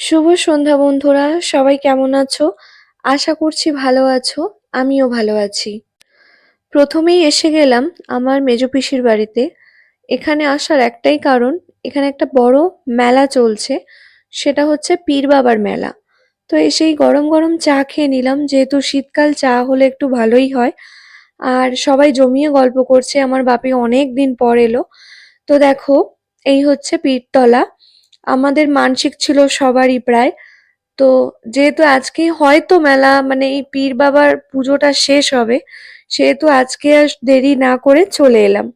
শুভ সন্ধ্যা বন্ধুরা, সবাই কেমন আছো? আশা করছি ভালো আছো, আমিও ভালো আছি। প্রথমেই এসে গেলাম আমার মেজ পিসির বাড়িতে। এখানে আসার একটাই কারণ, এখানে একটা বড় মেলা চলছে, সেটা হচ্ছে পীর বাবার মেলা। তো এসেই গরম গরম চা খেয়ে নিলাম, যেহেতু শীতকাল চা হলে একটু ভালোই হয়। আর সবাই জমিয়ে গল্প করছে, আমার বাপি অনেক দিন পর এলো। তো দেখো, এই হচ্ছে পীরতলা। আমাদের মানসিক ছিল সবারই প্রায়। তো যেহেতু আজকে হয়তো মেলা মানে এই পীর বাবার পুজোটা শেষ হবে, সেহেতু আজকে আর দেরি না করে চলে এলাম।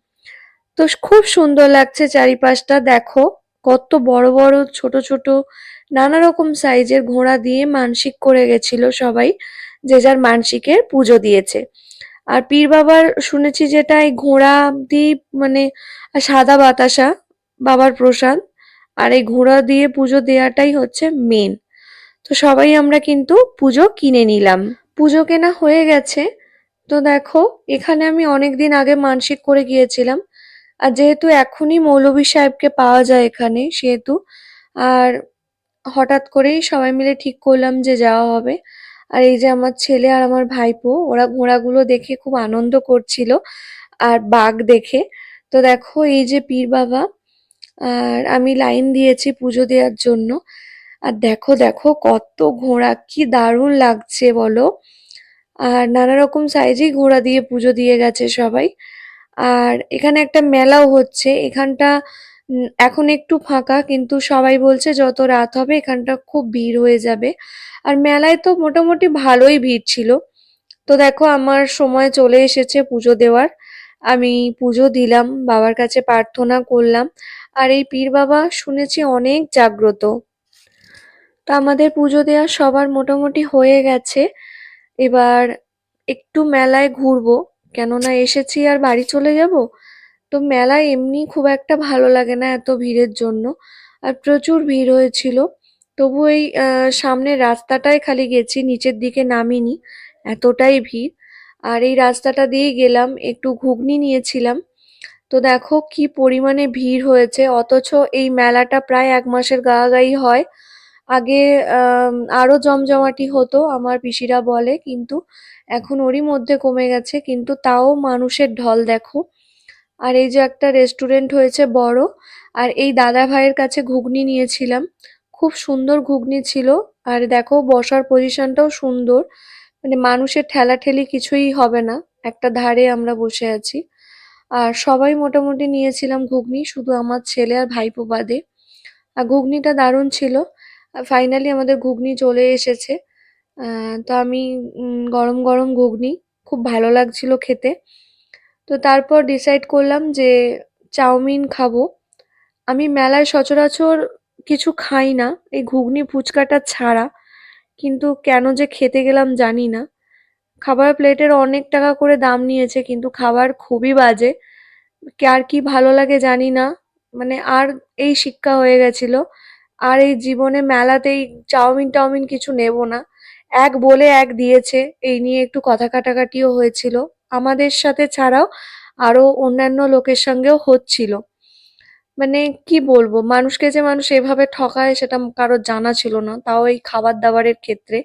তো খুব সুন্দর লাগছে চারিপাশটা, দেখো। কত বড় বড়, ছোট ছোট, নানা রকম সাইজের ঘোড়া দিয়ে মানসিক করে গেছিল সবাই, যে যার মানসিকের পুজো দিয়েছে। আর পীর বাবার শুনেছি যেটা এই ঘোড়া দিয়ে মানে সাদা বাতাসা, বাবার প্রসাদ। আর এই ঘোড়া দিয়ে পুজো দেওয়াটাই হচ্ছে মেন তো সবাই আমরা কিন্তু পুজো কিনে নিলাম। পুজো কেনা হয়ে গেছে। তো দেখো, এখানে আমি অনেক দিন আগে মানসিক করে গিয়েছিলাম। আর যেহেতু এখনই মৌলভী সাহেবকে পাওয়া যায় এখানে, সেহেতু। আর হঠাৎ করেই সবাই মিলে ঠিক করলাম যে যাওয়া হবে। আর এই যে আমার ছেলে আর আমার ভাইপো, ওরা ঘোড়াগুলো দেখে খুব আনন্দ করছিল। আর বাঘ দেখে। তো দেখো, এই যে পীর বাবা আর আমি লাইন দিয়েছি পুজো দেওয়ার জন্য। আর দেখো দেখো কত ঘোড়া, কি দারুণ লাগছে বলো। আর নানা রকম সাইজেই ঘোড়া দিয়ে পুজো দিয়ে গেছে সবাই। আর এখানে একটা মেলাও হচ্ছে। এখানটা এখন একটু ফাঁকা, কিন্তু সবাই বলছে যত রাত হবে এখানটা খুব ভিড় হয়ে যাবে। আর মেলায় তো মোটামুটি ভালোই ভিড় ছিল। তো দেখো আমার সময় চলে এসেছে পুজো দেওয়ার। আমি পুজো দিলাম বাবার কাছে প্রার্থনা করলাম। আর এই পীর বাবা শুনেছি অনেক জাগ্রত। তো আমাদের পুজো দেওয়া সবার মোটামুটি হয়ে গেছে। এবার একটু মেলায় ঘুরবো কেননা এসেছি আর বাড়ি চলে যাব। তো মেলায় এমনি খুব একটা ভালো লাগে না এত ভিড়ের জন্য। আর প্রচুর ভিড় হয়েছিল। তবু এই আহ, সামনের রাস্তাটায় খালি গেছি নিচের দিকে নামিনি। এতটাই ভিড়। আর এই রাস্তাটা দিয়েই গেলাম একটু ঘুগনি নিয়েছিলাম। তো দেখো কি পরিমাণে ভিড় হয়েছে অথচ এই মেলাটা প্রায় এক মাসের গালাগাই হয়। আগে আম, আরও জমজমাটি হতো আমার পিসিরা বলে কিন্তু এখন ওরই মধ্যে কমে গেছে কিন্তু তাও মানুষের ঢল দেখো। আর এই যে একটা রেস্টুরেন্ট হয়েছে বড় আর এই দাদা ভাইয়ের কাছে ঘুগনি নিয়েছিলাম। খুব সুন্দর ঘুগনি ছিল আর দেখো বসার পজিশনটাও সুন্দর। মানে মানুষের ঠেলাঠেলি কিছুই হবে না। একটা ধারে আমরা বসে আছি। আর সবাই মোটামুটি নিয়েছিলাম ঘুগনি, শুধু আমার ছেলে আর ভাইপো বাদে। আর ঘুগনিটা দারুণ ছিল। ফাইনালি আমাদের ঘুগনি চলে এসেছে। তো আমি গরম গরম ঘুগনি, খুব ভালো লাগছিল খেতে। তো তারপর ডিসাইড করলাম যে চাউমিন খাব। আমি মেলায় সচরাচর কিছু খাই না। এই ঘুগনি ফুচকাটা ছাড়া। কিন্তু কেন যে খেতে গেলাম জানি না। খাবার প্লেটের অনেক টাকা করে দাম নিয়েছে, কিন্তু খাবার খুবই বাজে। আর কি ভালো লাগে জানি না। মানে আর এই শিক্ষা হয়ে গেছিল। আর এই জীবনে মেলাতেই চাউমিন টাউমিন কিছু নেব না। এক বলে এক দিয়েছে। এই নিয়ে একটু কথা কাটাকাটিও হয়েছিল। আমাদের সাথে ছাড়াও আরও অন্যান্য লোকের সঙ্গেও হচ্ছিল। মানে কি বলব? মানুষকে যে মানুষ এভাবে ঠকায় সেটা কারোর জানা ছিল না। তাও এই খাবার দাবারের ক্ষেত্রে।